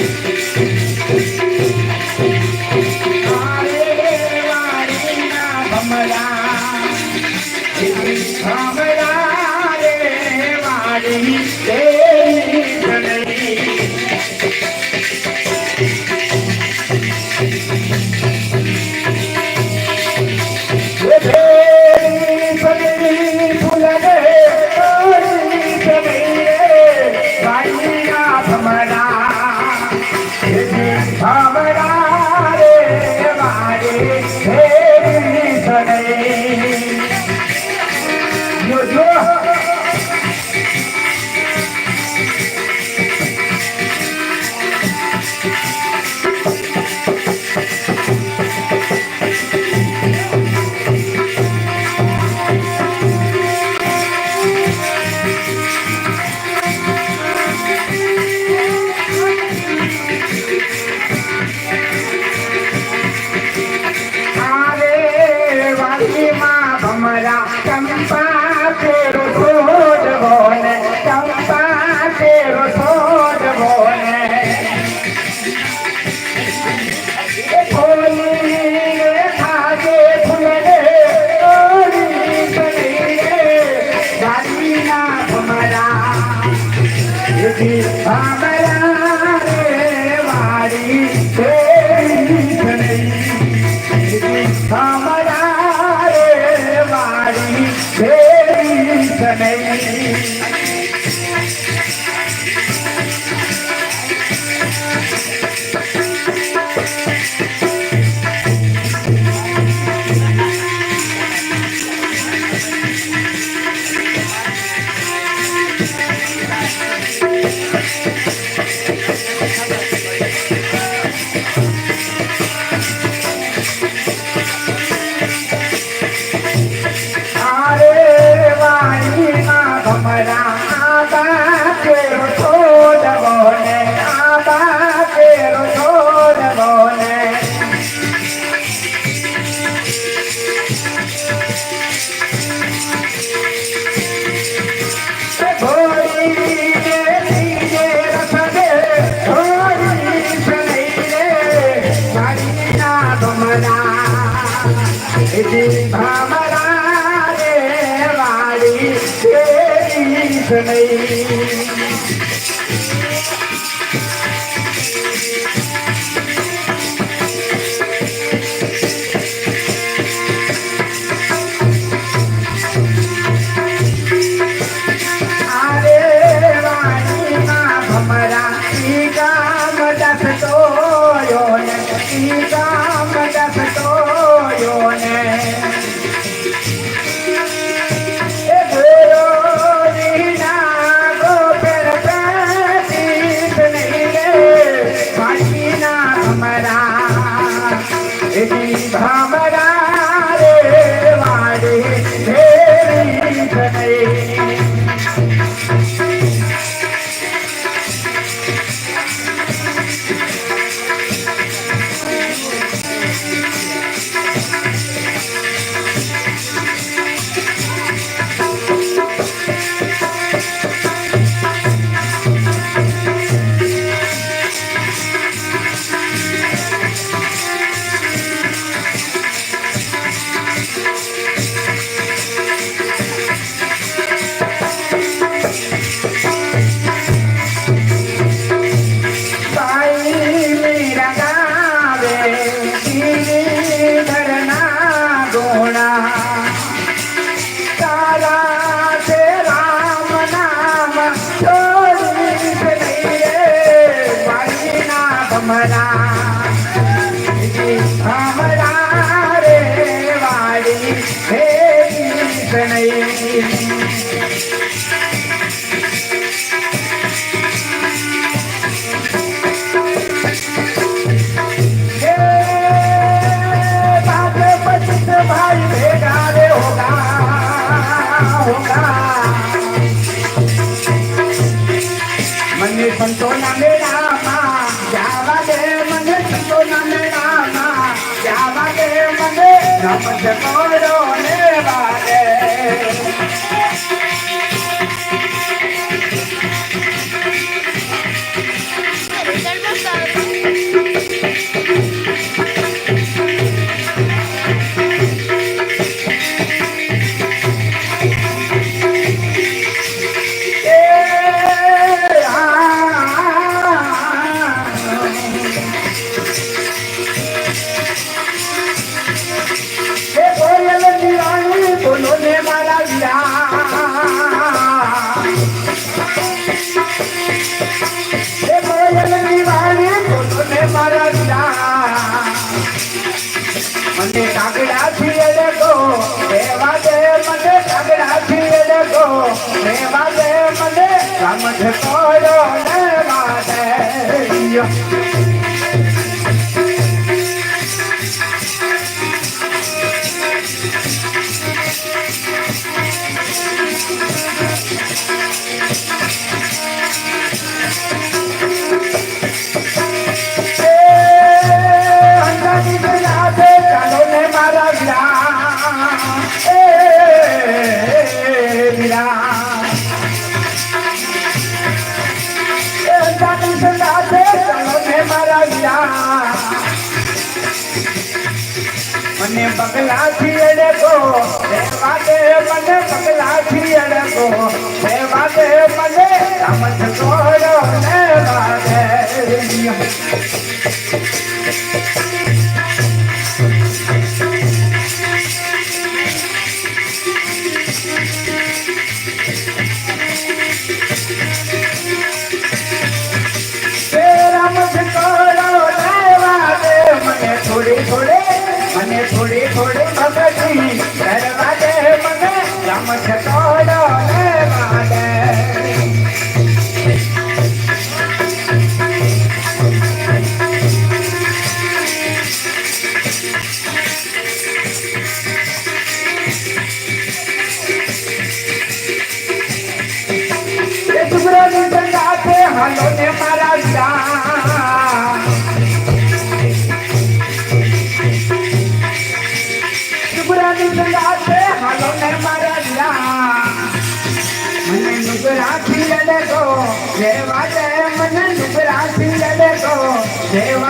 Música ભમરા ઈ ગામ દસતો યોને Nepal, મને પગલા થી અડકો રેવા દે મને પગલા થી અડકો રેવા દે મને સમજ કરો ને વાગે. Damn,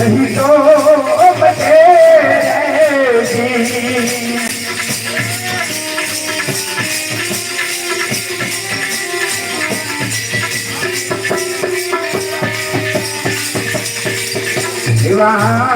नहीं तो बचेगी दीवान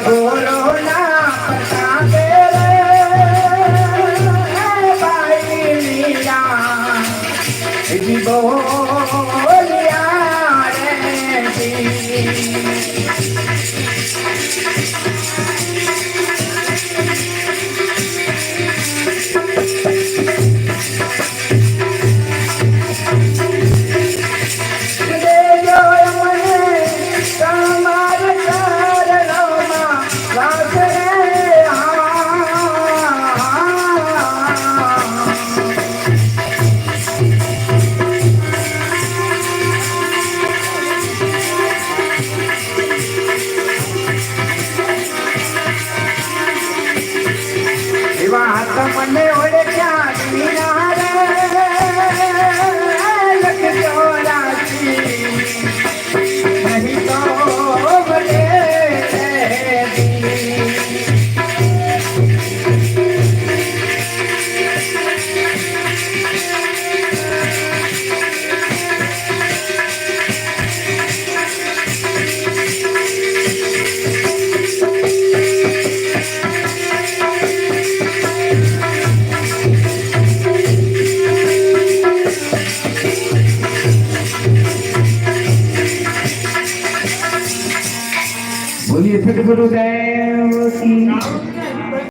Bravo, alors